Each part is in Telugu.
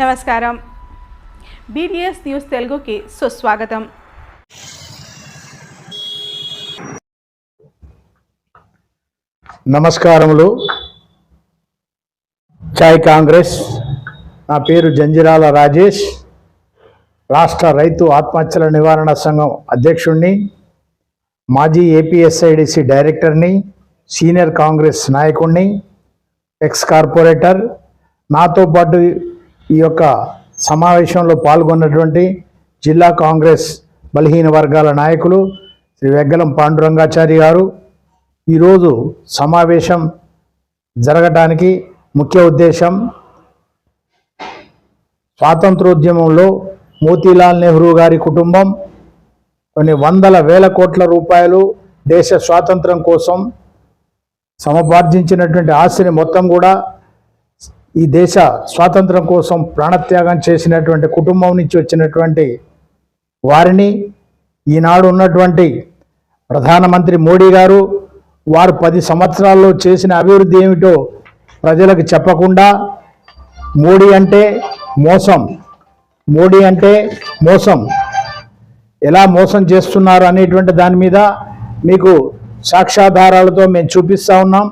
నమస్కారం. బీడిఎస్ న్యూస్ తెలుగుకి సుస్వాగతం. నమస్కారములు. చాయ్ కాంగ్రెస్. నా పేరు జంజిరాల రాజేష్. రాష్ట్ర రైతు ఆత్మహత్యల నివారణ సంఘం అధ్యక్షుణ్ణి మాజీ ఏపీఎస్ఐడిసి డైరెక్టర్ని సీనియర్ కాంగ్రెస్ నాయకుణ్ణి ఎక్స్ కార్పొరేటర్. నాతో పాటు ఈ యొక్క సమావేశంలో పాల్గొన్నటువంటి జిల్లా కాంగ్రెస్ బలహీన వర్గాల నాయకులు శ్రీ వెగ్గలం పాండురంగాచారి గారు. ఈరోజు సమావేశం జరగటానికి ముఖ్య ఉద్దేశం స్వాతంత్రోద్యమంలో మోతీలాల్ నెహ్రూ గారి కుటుంబం కొన్ని వందల వేల కోట్ల రూపాయలు దేశ స్వాతంత్రం కోసం సమపార్జించినటువంటి ఆస్తిని మొత్తం కూడా ఈ దేశ స్వాతంత్రం కోసం ప్రాణత్యాగం చేసినటువంటి కుటుంబం నుంచి వచ్చినటువంటి వారిని ఈనాడు ఉన్నటువంటి ప్రధానమంత్రి మోడీ గారు వారు పది సంవత్సరాల్లో చేసిన అభివృద్ధి ఏమిటో ప్రజలకు చెప్పకుండా మోడీ అంటే మోసం మోడీ అంటే మోసం. ఎలా మోసం చేస్తున్నారు అనేటువంటి దాని మీద మీకు సాక్ష్యాధారాలతో మేము చూపిస్తా ఉన్నాం.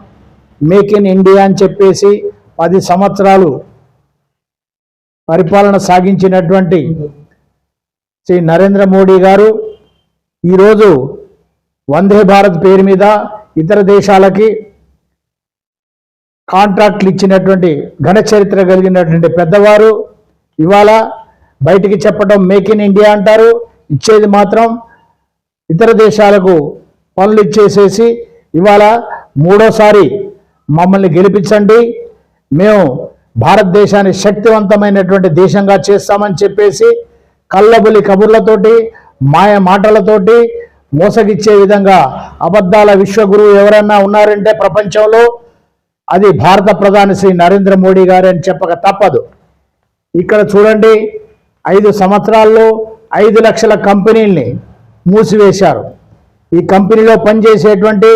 మేక్ ఇన్ ఇండియా అని చెప్పేసి పది సంవత్సరాలు పరిపాలన సాగించినటువంటి శ్రీ నరేంద్ర మోడీ గారు ఈరోజు వందే భారత్ పేరు మీద ఇతర దేశాలకి కాంట్రాక్ట్లు ఇచ్చినటువంటి ఘన చరిత్ర కలిగినటువంటి పెద్దవారు. ఇవాళ బయటికి చెప్పడం మేక్ ఇన్ ఇండియా అంటారు. ఇచ్చేది మాత్రం ఇతర దేశాలకు పనులు ఇచ్చేసేసి ఇవాళ మూడోసారి మమ్మల్ని గెలిపించండి. మేము భారతదేశాన్ని శక్తివంతమైనటువంటి దేశంగా చేస్తామని చెప్పేసి కళ్ళబులి కబుర్లతోటి మాయ మాటలతోటి మోసగిచ్చే విధంగా అబద్ధాల విశ్వగురువు ఎవరన్నా ఉన్నారంటే ప్రపంచంలో అది భారత ప్రధాని శ్రీ నరేంద్ర మోడీ గారు అని చెప్పక తప్పదు. ఇక్కడ చూడండి ఐదు సంవత్సరాల్లో ఐదు లక్షల కంపెనీల్ని మూసివేశారు. ఈ కంపెనీలో పనిచేసేటువంటి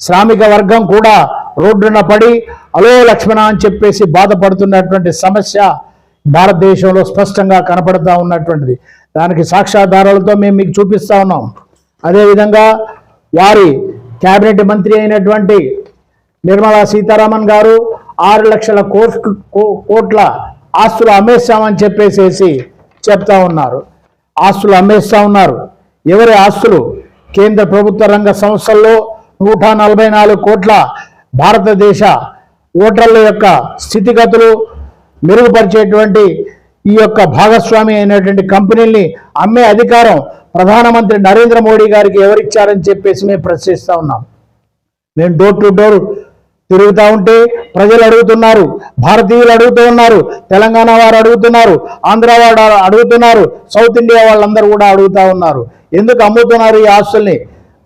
శ్రామిక వర్గం కూడా రోడ్డున పడి అలో లక్ష్మణ అని చెప్పేసి బాధపడుతున్నటువంటి సమస్య భారతదేశంలో స్పష్టంగా కనపడుతూ ఉన్నటువంటిది. దానికి సాక్ష్యాధారాలతో మేము మీకు చూపిస్తా ఉన్నాం. అదేవిధంగా వారి కేబినెట్ మంత్రి అయినటువంటి నిర్మలా సీతారామన్ గారు ఆరు లక్షల కోట్ కోట్ల ఆస్తులు అమ్మేస్తామని చెప్పేసేసి చెప్తా ఉన్నారు. ఆస్తులు అమ్మేస్తా ఉన్నారు. ఎవరి ఆస్తులు? కేంద్ర ప్రభుత్వ రంగ సంస్థల్లో నూట నలభై నాలుగు కోట్ల భారతదేశ ఓటర్ల యొక్క స్థితిగతులు మెరుగుపరిచేటువంటి ఈ యొక్క భాగస్వామి అయినటువంటి కంపెనీల్ని అమ్మే అధికారం ప్రధానమంత్రి నరేంద్ర మోడీ గారికి ఎవరిచ్చారని చెప్పేసి మేము ప్రశ్నిస్తూ ఉన్నాం. నేను డోర్ టు డోర్ తిరుగుతూ ఉంటే ప్రజలు అడుగుతున్నారు భారతీయులు అడుగుతూ ఉన్నారు తెలంగాణ వారు అడుగుతున్నారు ఆంధ్ర వారు అడుగుతున్నారు సౌత్ ఇండియా వాళ్ళందరూ కూడా అడుగుతూ ఉన్నారు. ఎందుకు అమ్ముతున్నారు ఈ ఆస్తుల్ని?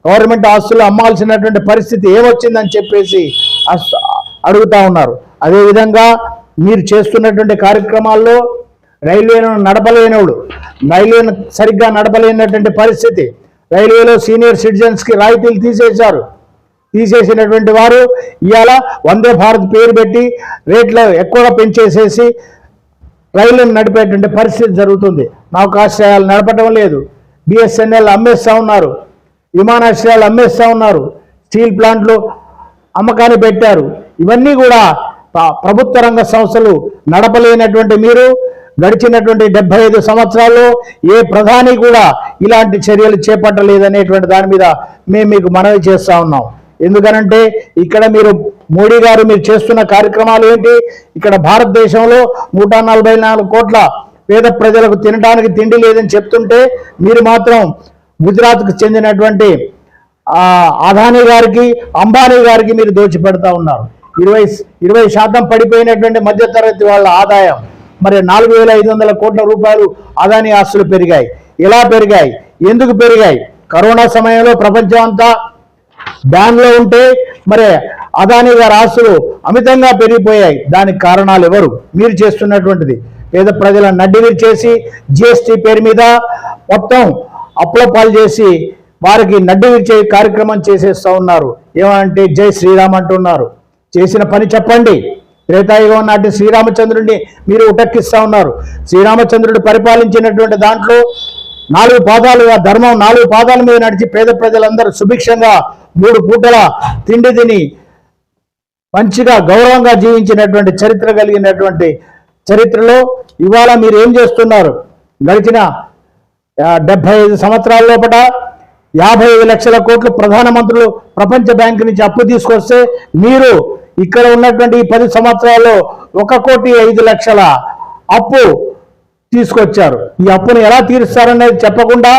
గవర్నమెంట్ ఆస్తులు అమ్మాల్సినటువంటి పరిస్థితి ఏమొచ్చిందని చెప్పేసి అడుగుతా ఉన్నారు. అదేవిధంగా మీరు చేస్తున్నటువంటి కార్యక్రమాల్లో రైల్వేను నడపలేనివాడు రైల్వేను సరిగ్గా నడపలేనటువంటి పరిస్థితి రైల్వేలో సీనియర్ సిటిజన్స్కి రాయితీలు తీసేశారు. తీసేసినటువంటి వారు ఇవాళ వందే భారత్ పేరు పెట్టి రేట్లు ఎక్కువగా పెంచేసేసి రైళ్ళను నడిపేటువంటి పరిస్థితి జరుగుతుంది. నౌకాశ్రయాలు నడపటం లేదు. బిఎస్ఎన్ఎల్ అమ్మేస్తూ ఉన్నారు. విమానాశ్రయాలు అమ్మేస్తూ ఉన్నారు. స్టీల్ ప్లాంట్లు అమ్మకాన్ని పెట్టారు. ఇవన్నీ కూడా ప్రభుత్వ రంగ సంస్థలు నడపలేనటువంటి మీరు గడిచినటువంటి డెబ్బై ఐదు సంవత్సరాల్లో ఏ ప్రధాని కూడా ఇలాంటి చర్యలు చేపట్టలేదనేటువంటి దాని మీద మేము మీకు మనవి చేస్తూ ఉన్నాం. ఎందుకనంటే ఇక్కడ మీరు మోడీ గారు మీరు చేస్తున్న కార్యక్రమాలు ఏంటి? ఇక్కడ భారతదేశంలో నూట నలభై నాలుగు కోట్ల పేద ప్రజలకు తినడానికి తిండి లేదని చెప్తుంటే మీరు మాత్రం గుజరాత్కు చెందినటువంటి అదానీ గారికి అంబానీ గారికి మీరు దోచిపెడతా ఉన్నారు. ఇరవై ఇరవై శాతం పడిపోయినటువంటి మధ్యతరగతి వాళ్ళ ఆదాయం మరి నాలుగు వేల ఐదు వందల కోట్ల రూపాయలు అదానీ ఆస్తులు పెరిగాయి. ఎలా పెరిగాయి? ఎందుకు పెరిగాయి? కరోనా సమయంలో ప్రపంచం అంతా బ్యాన్లో ఉంటే మరి అదానీ గారి ఆస్తులు అమితంగా పెరిగిపోయాయి. దానికి కారణాలు ఎవరు? మీరు చేస్తున్నటువంటిది. పేద ప్రజల నడ్డివిరి చేసి జిఎస్టీ పేరు మీద మొత్తం అప్పుల పాలు చేసి వారికి నడ్డు విరిచే కార్యక్రమం చేసేస్తా ఉన్నారు. ఏమంటే జై శ్రీరామ్ అంటున్నారు. చేసిన పని చెప్పండి. త్రేతాయుగం నాటి శ్రీరామచంద్రుడిని మీరు ఉటక్కిస్తూ ఉన్నారు. శ్రీరామచంద్రుడు పరిపాలించినటువంటి దాంట్లో నాలుగు పాదాలుగా ధర్మం నాలుగు పాదాల మీద నడిచి పేద ప్రజలందరూ సుభిక్షంగా మూడు పూటల తిండి తిని మంచిగా గౌరవంగా జీవించినటువంటి చరిత్ర కలిగినటువంటి చరిత్రలో ఇవాళ మీరు ఏం చేస్తున్నారు? గడిచిన డెబ్బై ఐదు సంవత్సరాల లోపల యాభై ఐదు లక్షల కోట్లు ప్రధానమంత్రులు ప్రపంచ బ్యాంక్ నుంచి అప్పు తీసుకొస్తే మీరు ఇక్కడ ఉన్నటువంటి ఈ పది సంవత్సరాల్లో ఒక కోటి ఐదు లక్షల అప్పు తీసుకొచ్చారు. ఈ అప్పును ఎలా తీరుస్తారనేది చెప్పకుండా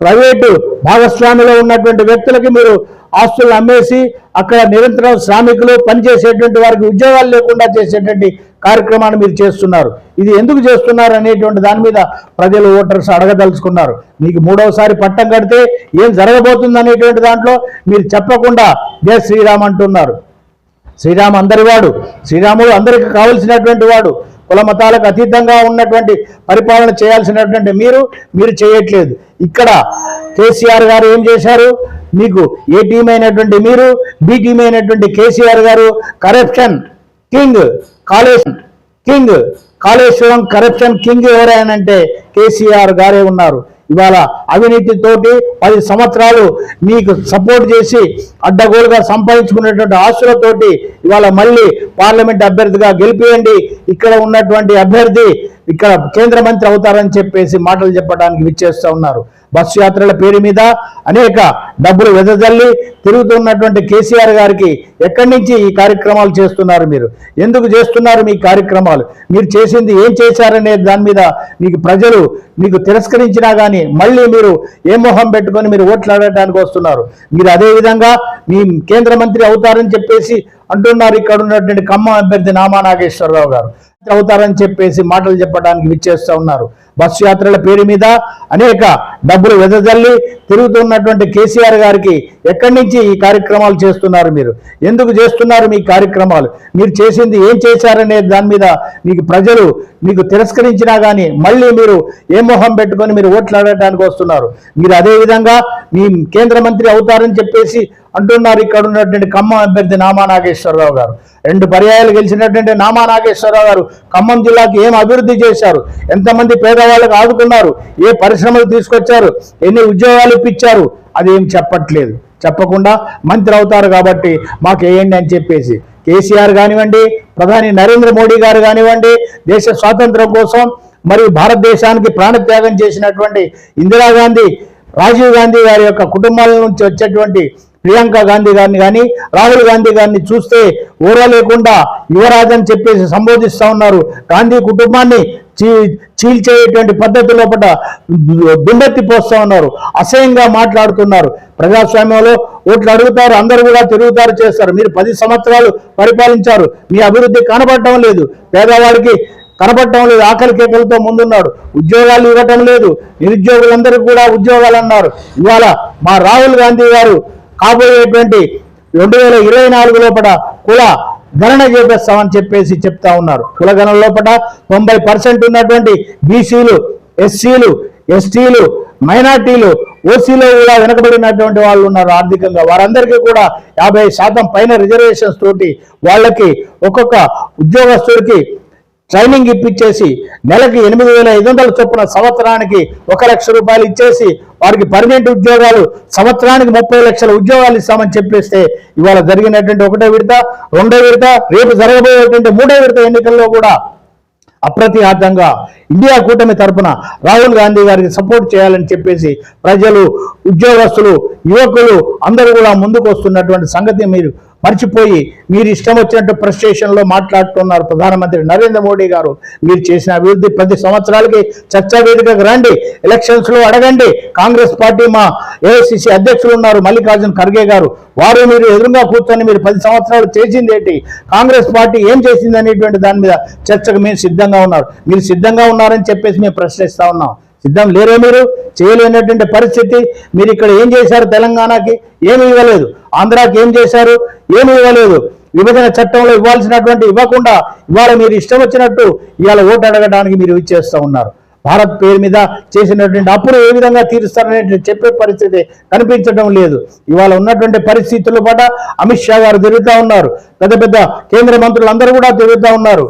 ప్రైవేటు భాగస్వామిలో ఉన్నటువంటి వ్యక్తులకి మీరు ఆస్తులను అమ్మేసి అక్కడ నిరంతరం శ్రామికులు పనిచేసేటువంటి వారికి ఉద్యోగాలు లేకుండా చేసేటువంటి కార్యక్రమాన్ని మీరు చేస్తున్నారు. ఇది ఎందుకు చేస్తున్నారు అనేటువంటి దాని మీద ప్రజలు ఓటర్స్ అడగదలుచుకున్నారు. మీకు మూడవసారి పట్టం కడితే ఏం జరగబోతుంది అనేటువంటి దాంట్లో మీరు చెప్పకుండా జయ శ్రీరామ్ అంటున్నారు. శ్రీరామ్ అందరివాడు శ్రీరాముడు అందరికి కావలసినటువంటి వాడు కుల మతాలకు అతీతంగా ఉన్నటువంటి పరిపాలన చేయాల్సినటువంటి మీరు మీరు చేయట్లేదు. ఇక్కడ కేసీఆర్ గారు ఏం చేశారు? మీకు ఏ టీం అయినటువంటి మీరు బి టీం అయినటువంటి కేసీఆర్ గారు corruption king Kaleshwaram king. Kaleshwaram corruption king ఎవరైనంటే KCR గారే ఉన్నారు. ఇవాళ అవినీతితోటి పది సంవత్సరాలు మీకు సపోర్ట్ చేసి అడ్డగోలుగా సంపాదించుకునేటువంటి ఆస్తులతోటి ఇవాళ మళ్ళీ పార్లమెంట్ అభ్యర్థిగా గెలిపియండి. ఇక్కడ ఉన్నటువంటి అభ్యర్థి ఇక్కడ కేంద్ర మంత్రి అవుతారని చెప్పేసి మాటలు చెప్పడానికి విచ్చేస్తూ ఉన్నారు. బస్సు యాత్రల పేరు మీద అనేక డబ్బులు వెదజల్లి తిరుగుతున్నటువంటి కేసీఆర్ గారికి ఎక్కడి నుంచి ఈ కార్యక్రమాలు చేస్తున్నారు మీరు? ఎందుకు చేస్తున్నారు మీ కార్యక్రమాలు? మీరు చేసింది ఏం చేశారనే దాని మీద మీకు ప్రజలు మీకు తిరస్కరించినా కానీ మళ్ళీ మీరు ఏ మొహం పెట్టుకొని మీరు ఓట్లాడటానికి వస్తున్నారు? మీరు అదేవిధంగా మీ కేంద్ర మంత్రి అవుతారని చెప్పేసి అంటున్నారు ఇక్కడ ఉన్నటువంటి ఖమ్మం అభ్యర్థి నామా నాగేశ్వరరావు గారు. అవుతారని చెప్పేసి మాటలు చెప్పడానికి విచ్చేస్తూ ఉన్నారు. బస్సు యాత్రల పేరు మీద అనేక డబ్బులు వెదజల్లి తిరుగుతున్నటువంటి కేసీఆర్ గారికి ఎక్కడి నుంచి ఈ కార్యక్రమాలు చేస్తున్నారు మీరు? ఎందుకు చేస్తున్నారు మీ కార్యక్రమాలు? మీరు చేసింది ఏం చేశారనే దాని మీద మీకు ప్రజలు మీకు తిరస్కరించినా కానీ మళ్ళీ మీరు ఏ మొహం పెట్టుకొని మీరు ఓట్లాడటానికి వస్తున్నారు? మీరు అదే విధంగా మీ కేంద్ర మంత్రి అవుతారని చెప్పేసి అంటున్నారు ఇక్కడ ఉన్నటువంటి ఖమ్మం అభ్యర్థి నామా నాగేశ్వరరావు గారు. రెండు పర్యాయాలు గెలిచినటువంటి నామా నాగేశ్వరరావు గారు ఖమ్మం జిల్లాకి ఏం అభివృద్ధి చేశారు? ఎంతమంది పేదవాళ్ళకు ఆదుకున్నారు? ఏ పరిశ్రమలు తీసుకొచ్చారు? ఎన్ని ఉద్యోగాలు ఇప్పించారు? అది ఏం చెప్పట్లేదు. చెప్పకుండా మంత్రి అవుతారు కాబట్టి మాకు వేయండి అని చెప్పేసి. కేసీఆర్ కానివ్వండి ప్రధాని నరేంద్ర మోడీ గారు కానివ్వండి దేశ స్వాతంత్రం కోసం మరియు భారతదేశానికి ప్రాణత్యాగం చేసినటువంటి ఇందిరాగాంధీ రాజీవ్ గాంధీ గారి యొక్క కుటుంబాల నుంచి వచ్చేటువంటి ప్రియాంక గాంధీ గారిని కానీ రాహుల్ గాంధీ గారిని చూస్తే ఊర లేకుండా యువరాజని అని చెప్పేసి సంబోధిస్తూ ఉన్నారు. గాంధీ కుటుంబాన్ని చీ చీల్చేటువంటి పద్ధతి లోపల దుండెత్తి పోస్తూ ఉన్నారు. అసహ్యంగా మాట్లాడుతున్నారు. ప్రజాస్వామ్యంలో ఓట్లు అడుగుతారు అందరూ కూడా తిరుగుతారు చేస్తారు. మీరు పది సంవత్సరాలు పరిపాలించారు. మీ అభివృద్ధి కనబడటం లేదు. పేదవాడికి కనబడటం లేదు. ఆకలి కేకలతో ముందున్నాడు. ఉద్యోగాలు ఇవ్వటం లేదు. నిరుద్యోగులందరికీ కూడా ఉద్యోగాలు అన్నారు. ఇవాళ మా రాహుల్ గాంధీ గారు కాబోయేటువంటి రెండు వేల ఇరవై నాలుగు లోపల కుల గణన చేపిస్తామని చెప్పేసి చెప్తా ఉన్నారు. కుల గణన లోపల తొంభై పర్సెంట్ ఉన్నటువంటి బీసీలు ఎస్సీలు ఎస్టీలు మైనార్టీలు ఓసీలో కూడా వెనకబడినటువంటి వాళ్ళు ఉన్నారు ఆర్థికంగా. వారందరికీ కూడా యాభై శాతం పైన రిజర్వేషన్స్ తోటి వాళ్ళకి ఒక్కొక్క ఉద్యోగస్తుడికి ట్రైనింగ్ ఇప్పించేసి నెలకి ఎనిమిది వేల ఐదు వందల చొప్పున సంవత్సరానికి ఒక లక్ష రూపాయలు ఇచ్చేసి వారికి పర్మనెంట్ ఉద్యోగాలు సంవత్సరానికి ముప్పై లక్షల ఉద్యోగాలు ఇస్తామని చెప్పేస్తే ఇవాళ జరిగినటువంటి ఒకటో విడత రెండో విడత రేపు జరగబోయేటువంటి మూడో విడత ఎన్నికల్లో కూడా అప్రతిహాతంగా ఇండియా కూటమి తరపున రాహుల్ గాంధీ గారికి సపోర్ట్ చేయాలని చెప్పేసి ప్రజలు ఉద్యోగస్తులు యువకులు అందరూ కూడా ముందుకు వస్తున్నటువంటి సంగతి మీరు మర్చిపోయి మీరు ఇష్టం వచ్చినట్టు ప్రస్టేషన్లో మాట్లాడుతున్నారు ప్రధానమంత్రి నరేంద్ర మోడీ గారు. మీరు చేసిన అభివృద్ధి ప్రతి సంవత్సరాలకి చర్చా వేదికకు రండి ఎలక్షన్స్లో అడగండి. కాంగ్రెస్ పార్టీ మా ఏఐసిసి అధ్యక్షులు ఉన్నారు మల్లికార్జున్ ఖర్గే గారు. వారు మీరు ఎదురుగా కూర్చొని మీరు పది సంవత్సరాలు చేసింది ఏంటి? కాంగ్రెస్ పార్టీ ఏం చేసింది అనేటువంటి దాని మీద చర్చకు మేము సిద్ధంగా ఉన్నారు. మీరు సిద్ధంగా ఉన్నారని చెప్పేసి మేము ప్రశ్నిస్తా ఉన్నాం. సిద్ధం లేరే మీరు? చేయలేనటువంటి పరిస్థితి. మీరు ఇక్కడ ఏం చేశారు తెలంగాణకి? ఏమి ఇవ్వలేదు. ఆంధ్రాకి ఏం చేశారు? ఏమి ఇవ్వలేదు. విభజన చట్టంలో ఇవ్వాల్సినటువంటి ఇవ్వకుండా ఇవాళ మీరు ఇష్టం వచ్చినట్టు ఇవాళ ఓటు అడగడానికి మీరు ఇచ్చేస్తూ ఉన్నారు. భారత్ పేరు మీద చేసినటువంటి అప్పులు ఏ విధంగా తీరుస్తారనే చెప్పే పరిస్థితి కనిపించడం లేదు. ఇవాళ ఉన్నటువంటి పరిస్థితుల పాట అమిత్ షా గారు తిరుగుతూ ఉన్నారు. పెద్ద పెద్ద కేంద్ర మంత్రులు అందరూ కూడా తిరుగుతూ ఉన్నారు.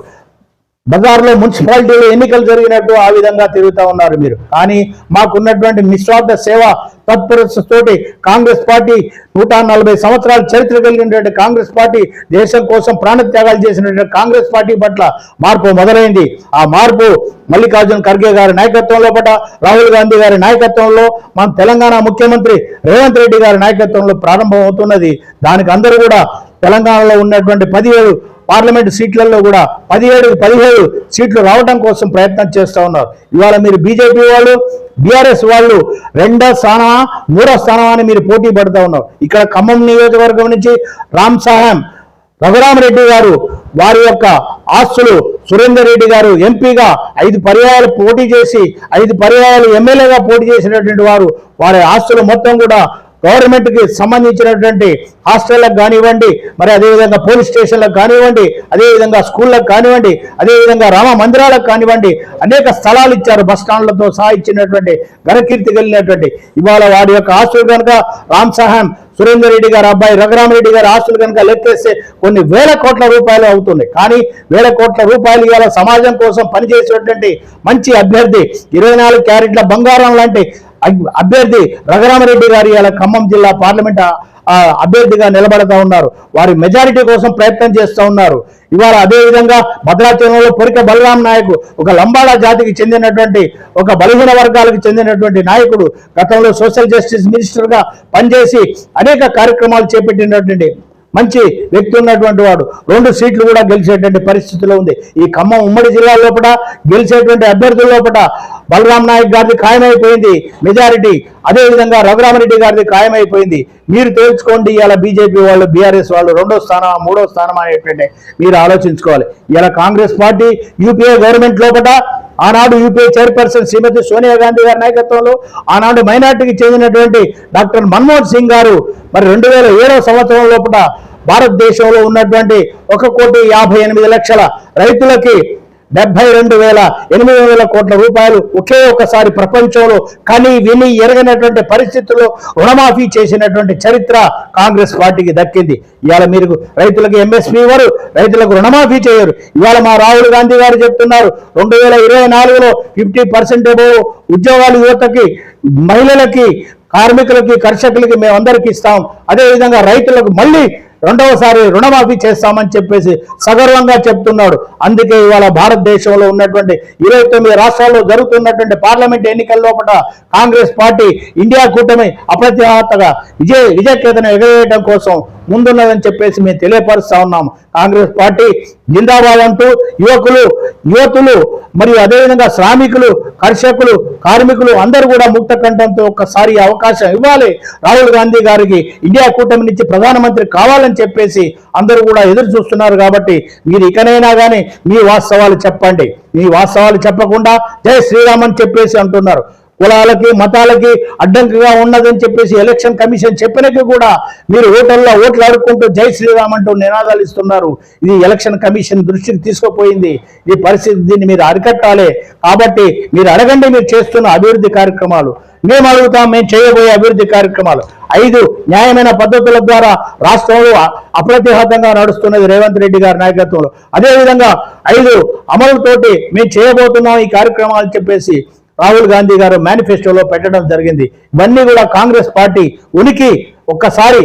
బజార్లో మున్సిపాలిటీలో ఎన్నికలు జరిగినట్టు ఆ విధంగా తిరుగుతూ ఉన్నారు మీరు. కానీ మాకున్నటువంటి నిస్వార్థ సేవ తత్పరతతోటి కాంగ్రెస్ పార్టీ నూట నలభై సంవత్సరాల చరిత్ర కలిగినటువంటి కాంగ్రెస్ పార్టీ దేశం కోసం ప్రాణత్యాగాలు చేసినటువంటి కాంగ్రెస్ పార్టీ పట్ల మార్పు మొదలైంది. ఆ మార్పు మల్లికార్జున ఖర్గే గారి నాయకత్వంలో పట రాహుల్ గాంధీ గారి నాయకత్వంలో మన తెలంగాణ ముఖ్యమంత్రి రేవంత్ రెడ్డి గారి నాయకత్వంలో ప్రారంభం అవుతున్నది దానికి అందరూ కూడా తెలంగాణలో ఉన్నటువంటి పదిహేడు పార్లమెంట్ సీట్లలో కూడా పదిహేడు పదిహేడు సీట్లు రావడం కోసం ప్రయత్నం చేస్తూ ఉన్నారు. ఇవాళ మీరు బీజేపీ వాళ్ళు బీఆర్ఎస్ వాళ్ళు రెండో స్థానమా మూడో స్థానమా అని మీరు పోటీ పడుతూ ఉన్నారు. ఇక్కడ ఖమ్మం నియోజకవర్గం నుంచి రామ్ సాహెం రఘురామరెడ్డి గారు వారి యొక్క ఆస్తులు సురేందర్ రెడ్డి గారు ఎంపీగా ఐదు పర్యాయాలు పోటీ చేసి ఐదు పర్యాయాలు ఎమ్మెల్యేగా పోటీ చేసినటువంటి వారు వారి ఆస్తులు మొత్తం కూడా గవర్నమెంట్కి సంబంధించినటువంటి హాస్టళ్ళకు కానివ్వండి మరి అదేవిధంగా పోలీస్ స్టేషన్లకు కానివ్వండి అదేవిధంగా స్కూళ్ళకు కానివ్వండి అదేవిధంగా రామ మందిరాలకు కానివ్వండి అనేక స్థలాలు ఇచ్చారు. బస్ స్టాండ్లతో సహా ఇచ్చినటువంటి ఘనకీర్తి కలిగినటువంటి ఇవాళ వాడి యొక్క ఆస్తులు కనుక రామ్ సహాం సురేందర్ రెడ్డి గారు అబ్బాయి రఘురామరెడ్డి గారు ఆస్తులు కనుక లెక్కేస్తే కొన్ని వేల కోట్ల రూపాయలు అవుతుంది. కానీ వేల కోట్ల రూపాయలు ఇవాళ సమాజం కోసం పనిచేసేటువంటి మంచి అభ్యర్థి ఇరవై నాలుగు క్యారెట్ల బంగారం లాంటి అభ్యర్థి రఘురామరెడ్డి గారి ఖమ్మం జిల్లా పార్లమెంట్ అభ్యర్థిగా నిలబడతా ఉన్నారు. వారి మెజారిటీ కోసం ప్రయత్నం చేస్తూ ఉన్నారు. ఇవాళ అదేవిధంగా భద్రాచలంలో పొరిక బలరాం నాయకు ఒక లంబాడా జాతికి చెందినటువంటి ఒక బలహీన వర్గాలకు చెందినటువంటి నాయకుడు గతంలో సోషల్ జస్టిస్ మినిస్టర్గా పనిచేసి అనేక కార్యక్రమాలు చేపట్టినటువంటి మంచి వ్యక్తి ఉన్నటువంటి వాడు. రెండు సీట్లు కూడా గెలిచేటువంటి పరిస్థితిలో ఉంది. ఈ ఖమ్మం ఉమ్మడి జిల్లా లోపల గెలిచేటువంటి అభ్యర్థుల లోపల బలరాం నాయక్ గారిది ఖాయమైపోయింది. మెజారిటీ అదేవిధంగా రఘురామరెడ్డి గారిది ఖాయమైపోయింది. మీరు తేల్చుకోండి ఇలా బీజేపీ వాళ్ళు బీఆర్ఎస్ వాళ్ళు రెండో స్థానం మూడో స్థానం అనేటువంటి మీరు ఆలోచించుకోవాలి. ఇలా కాంగ్రెస్ పార్టీ యూపీఏ గవర్నమెంట్ లోపల ఆనాడు యూపీఏ చైర్పర్సన్ శ్రీమతి సోనియా గాంధీ గారి నాయకత్వంలో ఆనాడు మైనార్టీకి చెందినటువంటి డాక్టర్ మన్మోహన్ సింగ్ గారు మరి రెండు వేల ఏడవ సంవత్సరం లోపల భారతదేశంలో ఉన్నటువంటి ఒక కోటి యాభై ఎనిమిది లక్షల రైతులకి డెబ్బై రెండు వేల ఎనిమిది వేల కోట్ల రూపాయలు ఒకే ఒక్కసారి ప్రపంచంలో కని విని ఎరగనటువంటి పరిస్థితుల్లో రుణమాఫీ చేసినటువంటి చరిత్ర కాంగ్రెస్ పార్టీకి దక్కింది. ఇవాళ మీరు రైతులకు ఎంఎస్పీ ఇవ్వరు రైతులకు రుణమాఫీ చేయరు. ఇవాళ మా రాహుల్ గాంధీ గారు చెప్తున్నారు రెండు వేల ఇరవై నాలుగులో ఫిఫ్టీ పర్సెంట్ ఉద్యోగాలు యువతకి మహిళలకి కార్మికులకి కర్షకులకి మేమందరికి ఇస్తాం. అదేవిధంగా రైతులకు మళ్ళీ రెండవసారి రుణమాఫీ చేస్తామని చెప్పేసి సగర్వంగా చెప్తున్నాడు. అందుకే ఇవాళ భారతదేశంలో ఉన్నటువంటి ఇరవై తొమ్మిది రాష్ట్రాల్లో జరుగుతున్నటువంటి పార్లమెంట్ ఎన్నికల లోపల కాంగ్రెస్ పార్టీ ఇండియా కూటమి అప్రతిహతగా విజయ విజయకేతను ఎగరేయడం కోసం ముందున్నదని చెప్పేసి మేము తెలియపరుస్తా ఉన్నాము కాంగ్రెస్ పార్టీ జిందాబాద్ అంటూ యువకులు యువతులు మరియు అదేవిధంగా శ్రామికులు కర్షకులు కార్మికులు అందరూ కూడా ముక్త కంఠంతో ఒక్కసారి అవకాశం ఇవ్వాలి. రాహుల్ గాంధీ గారికి ఇండియా కూటమి నుంచి ప్రధానమంత్రి కావాలని చెప్పేసి అందరూ కూడా ఎదురు చూస్తున్నారు కాబట్టి మీరు ఇకనైనా కానీ మీ వాస్తవాలు చెప్పండి. మీ వాస్తవాలు చెప్పకుండా జై శ్రీరామ్ అని చెప్పేసి అంటున్నారు. కులాలకి మతాలకి అడ్డంకిగా ఉన్నదని చెప్పేసి ఎలక్షన్ కమిషన్ చెప్పినకి కూడా మీరు ఓటర్లో ఓట్లు ఆడుకుంటూ జై శ్రీరామ్ అంటూ నినాదాలు ఇస్తున్నారు. ఇది ఎలక్షన్ కమిషన్ దృష్టికి తీసుకుపోయింది. ఈ పరిస్థితి దీన్ని మీరు అరికట్టాలి. కాబట్టి మీరు అడగండి మీరు చేస్తున్న అభివృద్ధి కార్యక్రమాలు. మేము అడుగుతాం మేము చేయబోయే అభివృద్ధి కార్యక్రమాలు. ఐదు న్యాయమైన పద్ధతుల ద్వారా రాష్ట్రంలో అప్రతిహతంగా నడుస్తున్నది రేవంత్ రెడ్డి గారి నాయకత్వంలో. అదేవిధంగా ఐదు అమలుతోటి మేము చేయబోతున్నాం ఈ కార్యక్రమాలు చెప్పేసి రాహుల్ గాంధీ గారు మేనిఫెస్టోలో పెట్టడం జరిగింది. ఇవన్నీ కూడా కాంగ్రెస్ పార్టీ ఉనికి ఒక్కసారి